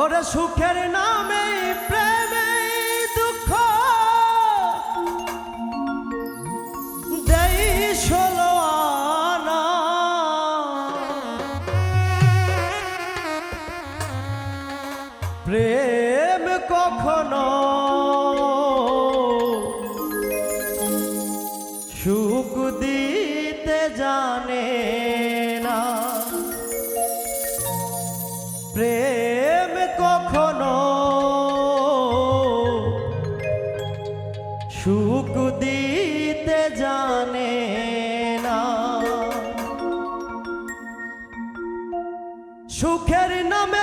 ওরা সুখের নামে প্রেমে দুঃখ। দেই ষোলো প্রেম কখনো সুখ দিতে জানে না। প্রেম দিতে জানে না। সুখের নামে